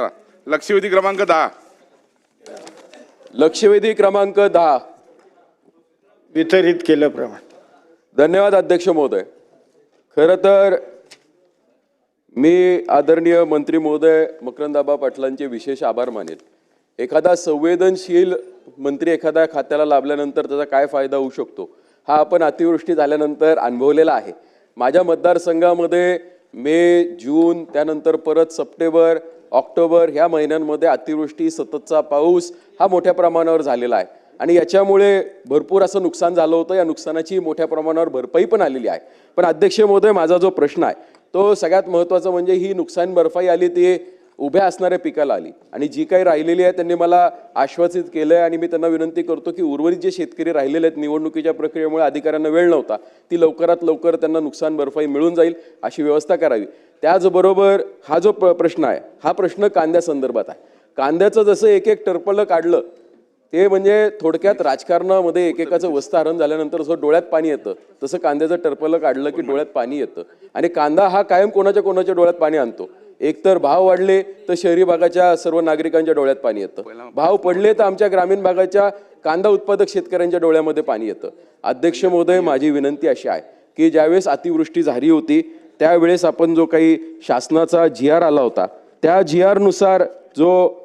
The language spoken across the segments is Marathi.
चला. लक्षवेधी क्रमांक दहा. लक्षवेधी क्रमांक दहा. वितरित केल्याप्रमाणे धन्यवाद अध्यक्ष महोदय. खरं तर मी आदरणीय मंत्री महोदय मकरंदाबा पाटलांचे विशेष आभार मानेल एखादा संवेदनशील मंत्री एखाद्या खात्याला लाभल्यानंतर त्याचा काय फायदा होऊ शकतो? हा आपण अतिवृष्टी झाल्यानंतर अनुभवलेला आहे. माझ्या मतदारसंघामध्ये मे जून त्यानंतर परत सप्टेंबर ऑक्टोबर ह्या महिन्यांमध्ये अतिवृष्टी सततचा पाऊस हा मोठ्या प्रमाणावर झालेला आहे. आणि याच्यामुळे भरपूर असं नुकसान झालं होतं. या नुकसानाची मोठ्या प्रमाणावर भरपाई पण आलेली आहे. पण अध्यक्ष महोदय माझा जो प्रश्न आहे तो सगळ्यात महत्त्वाचा म्हणजे ही नुकसान भरपाई आली ती उभ्या असणाऱ्या पिकाला आली. आणि जी काही राहिलेली आहे त्यांनी मला आश्वासित केलं आहे आणि मी त्यांना विनंती करतो की उर्वरित जे शेतकरी राहिलेले आहेत निवडणुकीच्या प्रक्रियेमुळे अधिकाऱ्यांना वेळ नव्हता. ती लवकरात लवकर त्यांना नुकसान भरपाई मिळून जाईल अशी व्यवस्था करावी. त्याचबरोबर हा जो प्र- प्रश्न आहे हा प्रश्न कांद्यासंदर्भात आहे. कांद्याचं जसं एक एक टरपलं काढलं ते म्हणजे थोडक्यात राजकारणामध्ये एकेकाचं वस्ताहरण झाल्यानंतर जसं डोळ्यात पाणी येतं तसं कांद्याचं टरपलं काढलं की डोळ्यात पाणी येतं. आणि कांदा हा कायम कोणाच्या कोणाच्या डोळ्यात पाणी आणतो? एकतर भाव वाढले तर शहरी भागाच्या सर्व नागरिकांच्या डोळ्यात पाणी येतं. भाव पडले तर आमच्या ग्रामीण भागाच्या कांदा उत्पादक शेतकऱ्यांच्या डोळ्यामध्ये पाणी येतं. अध्यक्ष महोदय माझी विनंती अशी आहे की ज्यावेळेस अतिवृष्टी झाली होती त्यावेळेस आपण जो काही शासनाचा जी आर आला होता त्या जी आरनुसार जो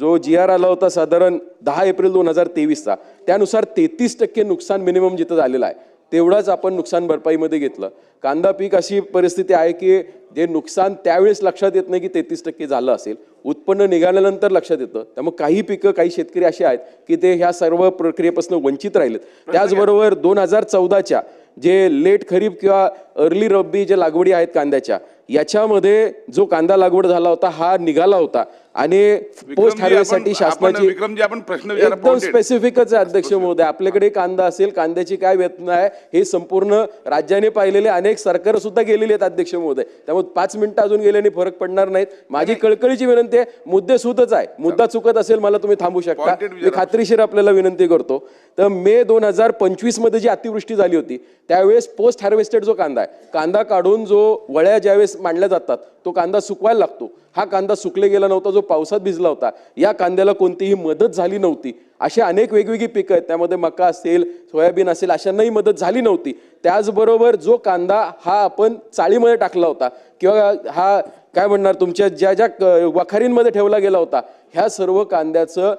जो जी आर आला होता साधारण दहा एप्रिल दोन हजार तेवीसचा त्यानुसार तेहतीस टक्के नुकसान मिनिमम जिथं झालेलं आहे. तेवढाच आपण नुकसान भरपाईमध्ये घेतलं. कांदा पीक अशी परिस्थिती आहे की जे नुकसान त्यावेळेस लक्षात येत नाही की तेहतीस टक्के झालं असेल. उत्पन्न निघाल्यानंतर लक्षात येतं. त्यामुळे काही पिकं काही शेतकरी असे आहेत की ते ह्या सर्व प्रक्रियेपासून वंचित राहिलेत. त्याचबरोबर दोन हजार चौदाच्या जे लेट खरीप किंवा अर्ली रब्बी जे लागवडी आहेत कांद्याच्या याच्यामध्ये जो कांदा लागवड झाला होता हा निघाला होता. आणि पोस्ट हार्वेस्टसाठी शासनाची एकदम. स्पेसिफिकच आहे अध्यक्ष महोदय. आपल्याकडे कांदा असेल कांद्याची काय वेतन आहे हे संपूर्ण राज्याने पाहिलेले अनेक सरकार सुद्धा गेलेली आहेत अध्यक्ष महोदय. त्यामुळे पाच मिनिटं अजून गेल्याने फरक पडणार नाहीत. माझी कळकळीची विनंती आहे मुद्दे सुतच आहे. मुद्दा चुकत असेल मला तुम्ही थांबू शकता. मी. खात्रीशीर आपल्याला विनंती करतो. तर मे दोन हजार पंचवीसमध्ये जी अतिवृष्टी झाली होती त्यावेळेस पोस्ट हार्वेस्टेड जो कांदा आहे. कांदा काढून जो वळ्या ज्यावेळेस मांडल्या जातात तो कांदा सुकवायला लागतो. हा कांदा सुकले गेला नव्हता जो पावसात भिजला होता. या कांद्याला कोणतीही मदत झाली नव्हती. अशी अनेक वेगवेगळी पिकं आहेत. त्यामध्ये मका असेल सोयाबीन असेल अशांनाही मदत झाली नव्हती. त्याचबरोबर जो कांदा हा आपण चाळीमध्ये टाकला होता किंवा हा काय म्हणणार तुमच्या ज्या ज्या वखारींमध्ये ठेवला गेला होता ह्या सर्व कांद्याचं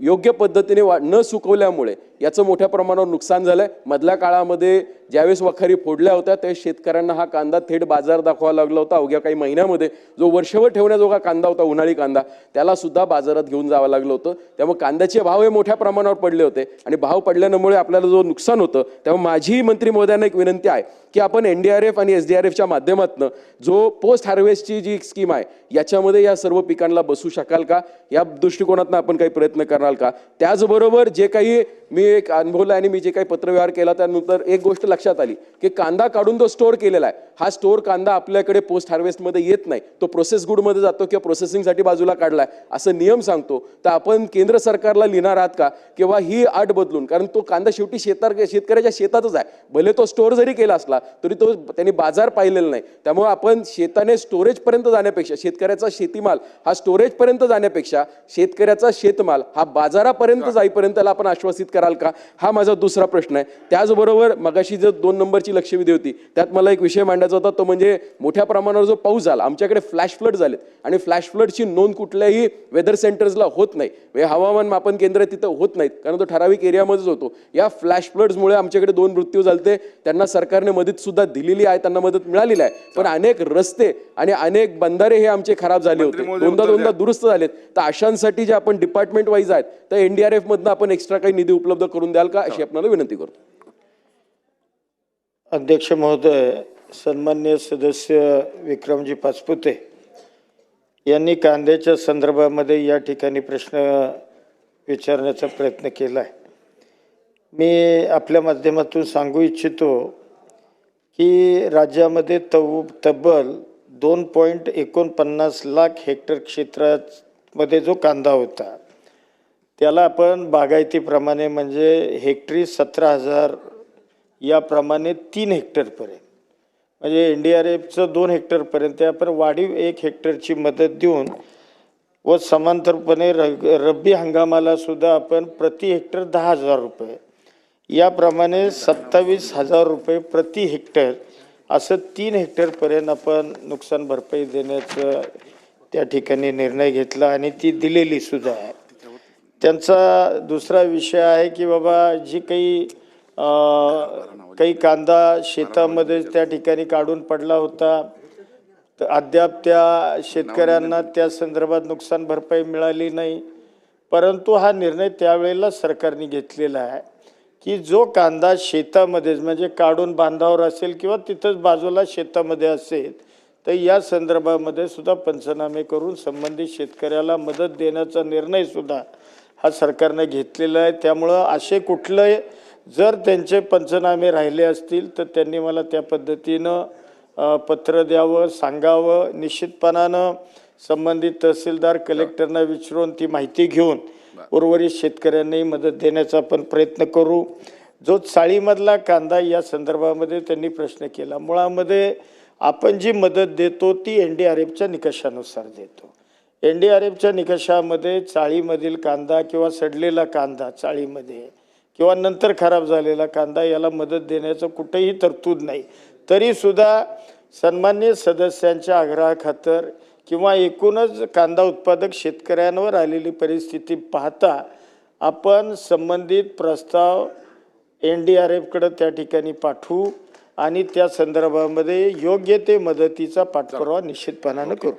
योग्य पद्धतीने वा न सुकवल्यामुळे याचं मोठ्या प्रमाणावर नुकसान झालं आहे मधल्या काळामध्ये ज्यावेळेस वखारी फोडल्या होत्या त्यावेळेस शेतकऱ्यांना हा कांदा थेट बाजार दाखवावा लागला होता अवघ्या काही महिन्यामध्ये. जो वर्षभर ठेवण्याजोगा कांदा होता उन्हाळी कांदा त्याला सुद्धा बाजारात घेऊन जावं लागलं होतं. त्यामुळे कांद्याचे भाव हे मोठ्या प्रमाणावर पडले होते आणि भाव पडल्यामुळे आपल्याला जो नुकसान होतं त्यामुळे माझी मंत्री महोदयांना एक विनंती आहे की आपण एन डी आर एफ आणि एस डी आर एफच्या माध्यमातून जो पोस्ट हार्वेस्टची जी स्कीम आहे याच्यामध्ये या सर्व पिकांना बसू शकाल का? या दृष्टिकोनातून आपण काही प्रयत्न करणार का? त्याचबरोबर जे काही मी एक अनुभवलं आणि मी जे काही पत्रव्यवहार केला त्यानंतर एक गोष्ट लक्षात आली की कांदा काढून तो स्टोअर केलेला आहे. हा स्टोअर कांदा आपल्याकडे पोस्ट हार्वेस्टमध्ये येत नाही. तो प्रोसेस गुडमध्ये जातो किंवा प्रोसेसिंगसाठी बाजूला काढलाय. असं नियम सांगतो. तर आपण केंद्र सरकारला लिहिणार आहात का? किंवा ही अट बदलून कारण तो कांदा शेवटी शेतार शेतकऱ्याच्या शेतातच आहे. भले तो स्टोअर जरी केला असला तरी तो त्यांनी बाजार पाहिलेला नाही. त्यामुळे आपण शेताने स्टोरेजपर्यंत जाण्यापेक्षा शेतकऱ्याचा शेतीमाल हा स्टोरेजपर्यंत जाण्यापेक्षा शेतकऱ्याचा शेतमाल हा बाजारापर्यंत जाईपर्यंत त्याला आपण आश्वासित कराल का? हा माझा दुसरा प्रश्न आहे. त्याचबरोबर मगाशी जर दोन नंबरची लक्षवेधी होती. त्यात मला एक विषय मांडायचा होता तो म्हणजे मोठ्या प्रमाणावर जो पाऊस झाला आमच्याकडे फ्लॅश फ्लड झालेत. आणि फ्लॅश फ्लडची नोंद कुठल्याही वेदर सेंटर्सला होत नाही. म्हणजे हवामान मापन केंद्र तिथं होत नाहीत कारण तो ठराविक एरियामध्येच होतो. या फ्लॅश फ्लड्समुळे आमच्याकडे दोन मृत्यू झालते. त्यांना सरकारने मदत सुद्धा दिलेली आहे त्यांना मदत मिळालेली आहे. पण अनेक रस्ते आणि अनेक बंधारे हे आमचे खराब झाले होते. दोनदा दोनदा. दुरुस्त झालेत. तर अशांसाठी जे आपण डिपार्टमेंट वाईज आहेत तर एनडीआरएफ मधनं आपण एक्स्ट्रा काही निधी उपलब्ध करून द्याल का अशी आपल्याला विनंती करतो. अध्यक्ष महोदय सन्मान्य सदस्य विक्रमजी पाचपुते यांनी कांद्याच्या संदर्भामध्ये या ठिकाणी प्रश्न विचारण्याचा प्रयत्न केला आहे. मी आपल्या माध्यमातून सांगू इच्छितो की राज्यामध्ये तव तब्बल दोन पॉईंट एकोणपन्नास लाख हेक्टर क्षेत्रामध्ये जो कांदा होता त्याला आपण बागायतीप्रमाणे म्हणजे हेक्टरी सतरा हजार याप्रमाणे तीन हेक्टरपर्यंत म्हणजे एन डी आर एफचं दोन हेक्टरपर्यंत आपण वाढीव एक हेक्टरची मदत देऊन व समांतरपणे र- रब्बी हंगामाला सुद्धा आपण प्रति हेक्टर दहा हजार रुपये. याप्रमाणे सत्तावीस हजार रुपये प्रति हेक्टर असं तीन हेक्टरपर्यंत आपण नुकसान भरपाई देण्याचं त्या ठिकाणी निर्णय घेतला आणि ती दिलेली सुद्धा आहे. त्यांचा दुसरा विषय आहे की बाबा जी काही काही कांदा शेतामध्ये त्या ठिकाणी काढून पडला होता. तर अद्याप त्या शेतकऱ्यांना त्या संदर्भात नुकसान भरपाई मिळाली नाही. परंतु हा निर्णय त्यावेळेला सरकारने घेतलेला आहे की जो कांदा शेतामध्ये म्हणजे काढून बांधावर असेल किंवा तिथंच बाजूला शेतामध्ये असेल तर या संदर्भामध्ये सुद्धा पंचनामे करून संबंधित शेतकऱ्याला मदत देण्याचा निर्णयसुद्धा हा सरकारने घेतलेला आहे. त्यामुळं असे कुठलंही जर त्यांचे पंचनामे राहिले असतील तर त्यांनी मला त्या पद्धतीनं पत्र द्यावं सांगावं निश्चितपणानं संबंधित तहसीलदार कलेक्टरना विचारून ती माहिती घेऊन उर्वरित शेतकऱ्यांनाही मदत देण्याचा आपण प्रयत्न करू. जो चाळीमधला कांदा या संदर्भामध्ये त्यांनी प्रश्न केला. मुळामध्ये आपण जी मदत देतो ती एन डी आर एफच्या निकषानुसार देतो. एन डी आर एफच्या निकषामध्ये चाळीमधील कांदा किंवा सडलेला कांदा चाळीमध्ये किंवा नंतर खराब झालेला कांदा याला मदत देण्याचं कुठेही तरतूद नाही. तरी सुद्धा सन्मान्य सदस्यांच्या आग्रहाखातर किंवा एकूणच कांदा उत्पादक शेतकऱ्यांवर आलेली परिस्थिती पाहता आपण संबंधित प्रस्ताव एन डी आर एफकडं त्या ठिकाणी पाठवू आणि त्या संदर्भामध्ये योग्य ते मदतीचा पाठपुरावा निश्चितपणानं करू.